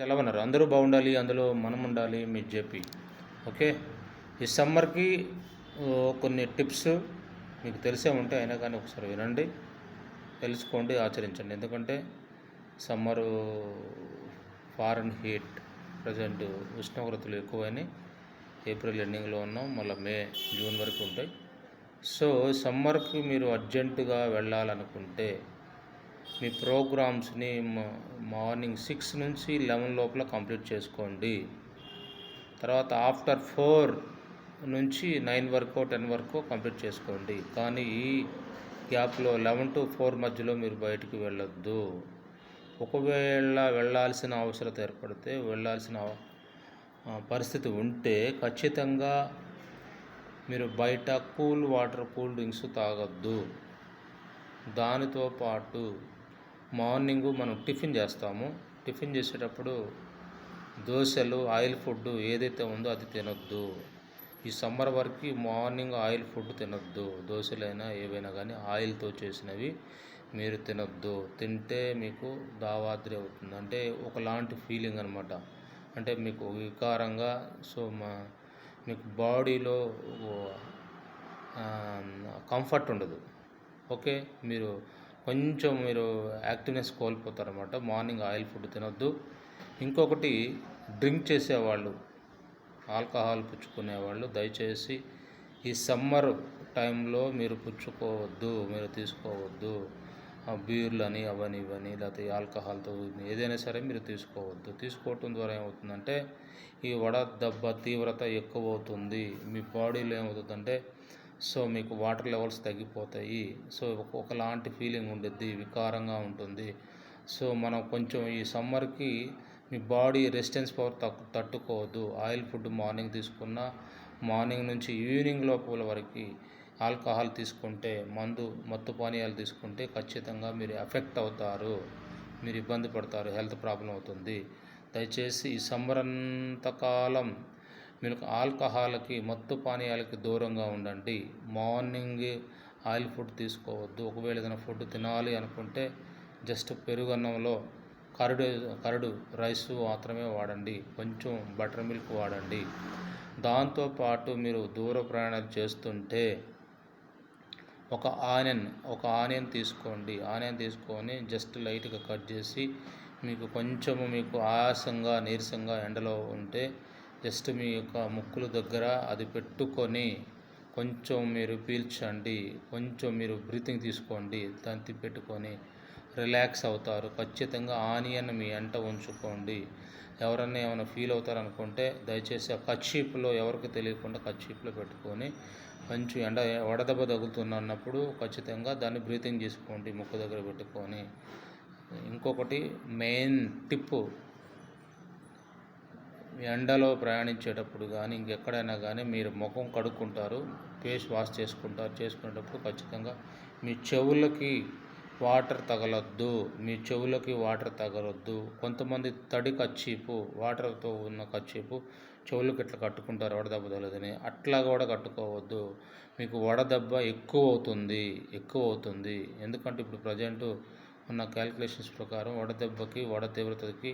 సెలవన్నారు అందరూ బాగుండాలి అందులో మనం ఉండాలి మీ చెప్పి ఓకే? ఈ సమ్మర్కి కొన్ని టిప్స్ మీకు తెలిసే ఉంటే అయినా కానీ ఒకసారి వినండి. తెలుసుకోండి ఆచరించండి. ఎందుకంటే సమ్మరు ఫారెన్ హీట్ ప్రజెంట్ ఉష్ణోగ్రతలు ఎక్కువైనాయి. ఏప్రిల్ ఎండింగ్లో ఉన్నాం మళ్ళీ మే జూన్ వరకు ఉంటాయి. సో సమ్మర్కి మీరు అర్జెంటుగా వెళ్ళాలనుకుంటే మీ ప్రోగ్రామ్స్ని మార్నింగ్ సిక్స్ నుంచి లెవెన్ లోపల కంప్లీట్ చేసుకోండి. తర్వాత ఆఫ్టర్ ఫోర్ నుంచి నైన్ వరకు టెన్ వరకు కంప్లీట్ చేసుకోండి. కానీ ఈ గ్యాప్లో లెవెన్ టు ఫోర్ మధ్యలో మీరు బయటికి వెళ్ళొద్దు. ఒకవేళ వెళ్ళాల్సిన అవసరత ఏర్పడితే వెళ్ళాల్సిన పరిస్థితి ఉంటే ఖచ్చితంగా మీరు బయట కూల్ వాటర్ కూల్ డ్రింక్స్ తాగొద్దు. దానితో పాటు మార్నింగ్ మనం టిఫిన్ చేస్తాము. టిఫిన్ చేసేటప్పుడు దోశలు ఆయిల్ ఫుడ్ ఏదైతే ఉందో అది తినొద్దు. ఈ సమ్మర్ వరకు మార్నింగ్ ఆయిల్ ఫుడ్ తినొద్దు. దోశలైనా ఏవైనా కానీ ఆయిల్తో చేసినవి మీరు తినొద్దు. తింటే మీకు దావాద్రి అవుతుంది. అంటే ఒకలాంటి ఫీలింగ్ అనమాట అంటే మీకు వికారంగా సో మా మీకు బాడీలో కంఫర్ట్ ఉండదు. ఓకే? మీరు కొంచెం మీరు యాక్టివ్నెస్ కోల్పోతారన్నమాట. మార్నింగ్ ఆయిల్ ఫుడ్ తినొద్దు. ఇంకొకటి డ్రింక్ చేసేవాళ్ళు ఆల్కహాల్ పుచ్చుకునేవాళ్ళు దయచేసి ఈ సమ్మర్ టైంలో మీరు పుచ్చుకోవద్దు మీరు తీసుకోవద్దు. ఆ బీర్లు అని అవని ఇవని లేకపోతే ఆల్కహాల్తో ఏదైనా సరే మీరు తీసుకోవద్దు. తీసుకోవటం ద్వారా ఏమవుతుందంటే ఈ వడ దెబ్బ తీవ్రత ఎక్కువ అవుతుంది మీ బాడీలో ఏమవుతుందంటే సో మీకు వాటర్ లెవెల్స్ తగ్గిపోతాయి. సో ఒకలాంటి ఫీలింగ్ ఉంటుంది వికారంగా ఉంటుంది. సో మనం కొంచెం ఈ సమ్మర్కి మీ బాడీ రెసిస్టెన్స్ పవర్ తక్కు తట్టుకోవద్దు. ఆయిల్ ఫుడ్ మార్నింగ్ తీసుకున్న మార్నింగ్ నుంచి ఈవినింగ్ లోపల వరకు ఆల్కహాల్ తీసుకుంటే మందు మత్తు పానీయాలు తీసుకుంటే ఖచ్చితంగా మీరు ఎఫెక్ట్ అవుతారు. మీరు ఇబ్బంది పడతారు హెల్త్ ప్రాబ్లం అవుతుంది. దయచేసి ఈ సమ్మర్ అంతకాలం మీరు ఆల్కహాల్కి మత్తు పానీయాలకి దూరంగా ఉండండి. మార్నింగ్ ఆయిల్ ఫుడ్ తీసుకోవద్దు. ఒకవేళ ఏదైనా ఫుడ్ తినాలి అనుకుంటే జస్ట్ పెరుగు అన్నంలో కరడు కరడు రైస్ మాత్రమే వాడండి. కొంచెం బటర్ మిల్క్ వాడండి. దాంతోపాటు మీరు దూర ప్రయాణాలు చేస్తుంటే ఒక ఆనియన్ ఒక ఆనియన్ తీసుకోండి. ఆనియన్ తీసుకొని జస్ట్ లైట్గా కట్ చేసి మీకు కొంచెము మీకు ఆయాసంగా నీరసంగా ఎండలో ఉంటే జస్ట్ మీ యొక్క ముక్కుల దగ్గర అది పెట్టుకొని కొంచెం మీరు పీల్చండి కొంచెం మీరు బ్రీతింగ్ తీసుకోండి తంతి పెట్టుకొని రిలాక్స్ అవుతారు. ఖచ్చితంగా ఆనియన్ మీ ఎంట ఉంచుకోండి. ఎవరన్నా ఏమైనా ఫీల్ అవుతారనుకుంటే దయచేసి ఆ కచ్చీపులో ఎవరికి తెలియకుండా కచ్చీపులో పెట్టుకొని కొంచెం ఎండ వడదెబ్బ తగులుతున్నప్పుడు ఖచ్చితంగా దాన్ని బ్రీతింగ్ చేసుకోండి ముక్కు దగ్గర పెట్టుకొని. ఇంకొకటి మెయిన్ టిప్పు ఎండలో ప్రయాణించేటప్పుడు కానీ ఇంకెక్కడైనా కానీ మీరు ముఖం కడుక్కుంటారు ఫేస్ వాష్ చేసుకుంటారు చేసుకునేటప్పుడు ఖచ్చితంగా మీ చెవులకి వాటర్ తగలొద్దు మీ చెవులకి వాటర్ తగలొద్దు. కొంతమంది తడి కచ్చీపు వాటర్తో ఉన్న కచ్చీపు చెవులకు ఇట్లా కట్టుకుంటారు వడదెబ్బ తగలదని. అట్లా కూడా కట్టుకోవద్దు. మీకు వడదెబ్బ ఎక్కువ అవుతుంది ఎక్కువ అవుతుంది. ఎందుకంటే ఇప్పుడు ప్రజెంట్ ఉన్న క్యాలిక్యులేషన్స్ ప్రకారం వడదెబ్బకి వడ తీవ్రతకి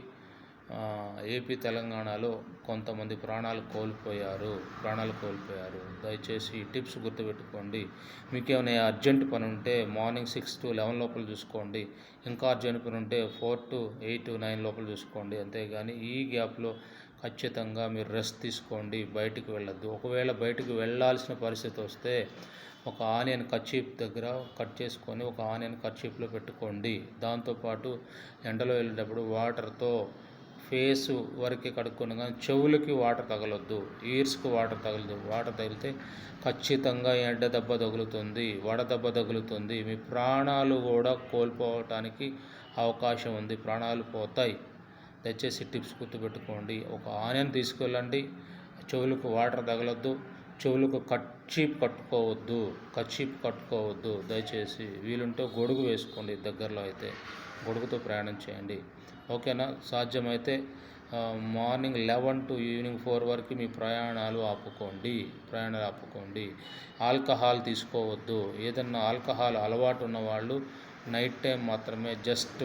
ఏపీ తెలంగాణలో కొంతమంది ప్రాణాలు కోల్పోయారు ప్రాణాలు కోల్పోయారు. దయచేసి ఈ టిప్స్ గుర్తుపెట్టుకోండి. మీకు ఏమైనా అర్జెంట్ పని ఉంటే మార్నింగ్ సిక్స్ టు లెవెన్ లోపల చూసుకోండి. ఇంకా అర్జెంట్ పని ఉంటే four to eight to nine లోపల చూసుకోండి. అంతేగాని ఈ గ్యాప్లో ఖచ్చితంగా మీరు రెస్ట్ తీసుకోండి. బయటికి వెళ్ళొద్దు. ఒకవేళ బయటికి వెళ్ళాల్సిన పరిస్థితి వస్తే ఒక ఆనియన్ కర్చీప్ దగ్గర కట్ చేసుకొని ఒక ఆనియన్ కర్చీప్లో పెట్టుకోండి. దాంతోపాటు ఎండలో వెళ్ళేటప్పుడు వాటర్తో ఫేస్ వరకే కడుక్కొని కానీ చెవులకి వాటర్ తగలొద్దు. ఈర్స్కి వాటర్ తగలదు. వాటర్ తగిలితే ఖచ్చితంగా ఎండ దెబ్బ తగులుతుంది. వడ దెబ్బ తగులుతుంది. మీ ప్రాణాలు కూడా కోల్పోవటానికి అవకాశం ఉంది. ప్రాణాలు పోతాయి. దయచేసి టిప్స్ గుర్తుపెట్టుకోండి. ఒక ఆనియన్ తీసుకెళ్ళండి. చెవులకు వాటర్ తగలొద్దు. చెవులకు కచ్చీప్ కట్టుకోవద్దు. కచ్చీప్ కట్టుకోవద్దు. దయచేసి వీలుంటే గొడుగు వేసుకోండి దగ్గరలో అయితే. గొడుగుతో ప్రయాణం చేయండి. ఓకేనా? సాధ్యమైతే morning eleven to evening four వరకు మీ ప్రయాణాలు ఆపుకోండి. ప్రయాణాలు ఆపుకోండి. ఆల్కహాల్ తీసుకోవద్దు. ఏదన్నా ఆల్కహాల్ అలవాటు ఉన్న వాళ్ళు నైట్ టైం మాత్రమే జస్ట్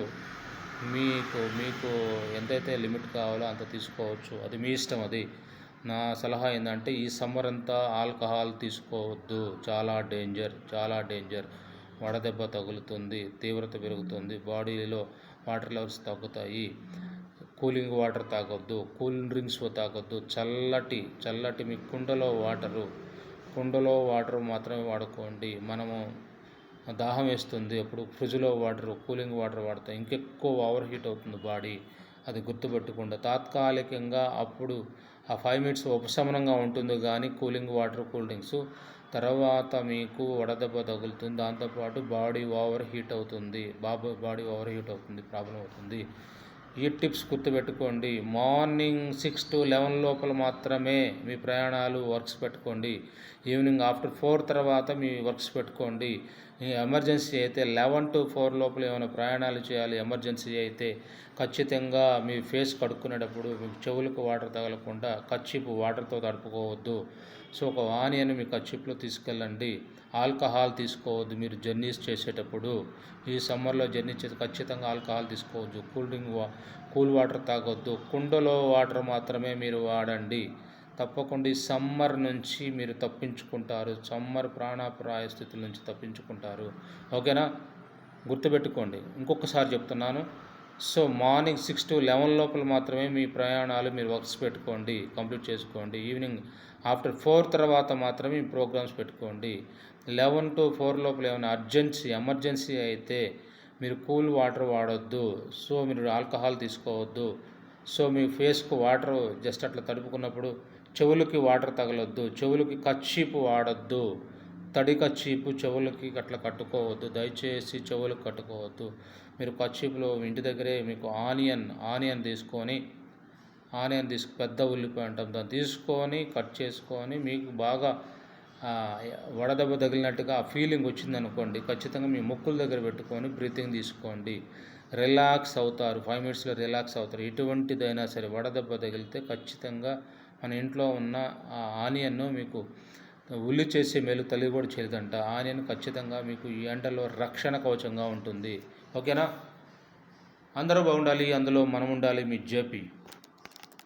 మీకు మీకు ఎంతైతే లిమిట్ కావాలో అంత తీసుకోవచ్చు. అది మీ ఇష్టం అది. నా సలహా ఏంటంటే ఈ సమ్మర్ అంతా ఆల్కహాల్ తీసుకోవద్దు. చాలా డేంజర్ చాలా డేంజర్. వడదెబ్బ తగులుతుంది తీవ్రత పెరుగుతుంది బాడీలో వాటర్ లెవెల్స్ తగ్గుతాయి. కూలింగ్ వాటర్ తాగొద్దు కూల్ డ్రింక్స్ తాగొద్దు. చల్లటి చల్లటి మీ కుండలో వాటరు కుండలో వాటర్ మాత్రమే వాడుకోండి. మనము దాహం వేస్తుంది అప్పుడు ఫ్రిడ్జ్లో వాటర్ కూలింగ్ వాటర్ వాడతాం. ఇంకెక్కువ ఓవర్ హీట్ అవుతుంది బాడీ. అది గుర్తుపెట్టకుండా. తాత్కాలికంగా అప్పుడు ఆ ఫైవ్ మినిట్స్ ఉపశమనంగా ఉంటుంది కానీ కూలింగ్ వాటర్ కూల్ డ్రింక్స్ తర్వాత మీకు వడదెబ్బ తగులుతుంది. దాంతోపాటు బాడీ ఓవర్ హీట్ అవుతుంది. బాబు బాడీ ఓవర్ హీట్ అవుతుంది ప్రాబ్లం అవుతుంది. ఈ టిప్స్ గుర్తుపెట్టుకోండి. మార్నింగ్ సిక్స్ టు లెవెన్ లోపల మాత్రమే మీ ప్రయాణాలు వర్క్స్ పెట్టుకోండి. ఈవినింగ్ ఆఫ్టర్ ఫోర్ తర్వాత మీ వర్క్స్ పెట్టుకోండి. ఎమర్జెన్సీ అయితే లెవెన్ టు ఫోర్ లోపల ఏమైనా ప్రయాణాలు చేయాలి ఎమర్జెన్సీ అయితే ఖచ్చితంగా మీ ఫేస్ కడుక్కునేటప్పుడు మీ చెవులకు వాటర్ తగలకుండా కచ్చిపు వాటర్తో తడుపుకోవద్దు. సో ఒక ఆనియన్ ఆ చిప్లో తీసుకెళ్ళండి. ఆల్కహాల్ తీసుకోవద్దు. మీరు జర్నీస్ చేసేటప్పుడు ఈ సమ్మర్లో జర్నీ చేసి ఖచ్చితంగా ఆల్కహాల్ తీసుకోవద్దు. కూల్ డ్రింక్ వా కూల్ వాటర్ తాగొద్దు. కుండలో వాటర్ మాత్రమే మీరు వాడండి. తప్పకుండా ఈ సమ్మర్ నుంచి మీరు తప్పించుకుంటారు. సమ్మర్ ప్రాణాపాయ స్థితుల నుంచి తప్పించుకుంటారు. ఓకేనా? గుర్తుపెట్టుకోండి. ఇంకొకసారి చెప్తున్నాను. So morning six to eleven లోపల మాత్రమే మీ ప్రయాణాలు మీరు వర్క్స్ పెట్టుకోండి. కంప్లీట్ చేసుకోండి. ఈవినింగ్ ఆఫ్టర్ ఫోర్ తర్వాత మాత్రమే ప్రోగ్రామ్స్ పెట్టుకోండి. లెవెన్ టు ఫోర్ లోపల ఏమైనా అర్జెన్సీ ఎమర్జెన్సీ అయితే మీరు కూల్ వాటర్ వాడొద్దు. సో మీరు ఆల్కహాల్ తీసుకోవద్దు. సో మీ ఫేస్కు వాటర్ జస్ట్ అట్లా తడుపుకున్నప్పుడు చెవులకి వాటర్ తగలొద్దు. చెవులకి కచ్చీపు వాడొద్దు. తడి కచ్చీపు చెవులకి అట్లా కట్టుకోవద్దు. దయచేసి చెవులకు కట్టుకోవద్దు. మీరు కచ్చీపులో ఇంటి దగ్గరే మీకు ఆనియన్ ఆనియన్ తీసుకొని ఆనియన్ తీసుకు పెద్ద ఉల్లిపాయ అంటాం. దాన్ని తీసుకొని కట్ చేసుకొని మీకు బాగా వడదెబ్బ తగిలినట్టుగా ఆ ఫీలింగ్ వచ్చింది అనుకోండి ఖచ్చితంగా మీ ముక్కుల దగ్గర పెట్టుకొని బ్రీతింగ్ తీసుకోండి. రిలాక్స్ అవుతారు. ఫైవ్ మినిట్స్లో రిలాక్స్ అవుతారు. ఎటువంటిదైనా సరే వడదెబ్బ తగిలితే ఖచ్చితంగా మన ఇంట్లో ఉన్న ఆ ఆనియన్ను మీకు ఉల్లి చేసే మేలు తల్లి కూడా చేయదంట. ఆనియన్ ఖచ్చితంగా మీకు ఈ ఎండలో రక్షణ కవచంగా ఉంటుంది. ఓకేనా? అందరూ బాగుండాలి. అందులో మనం ఉండాలి మీ జేపీ.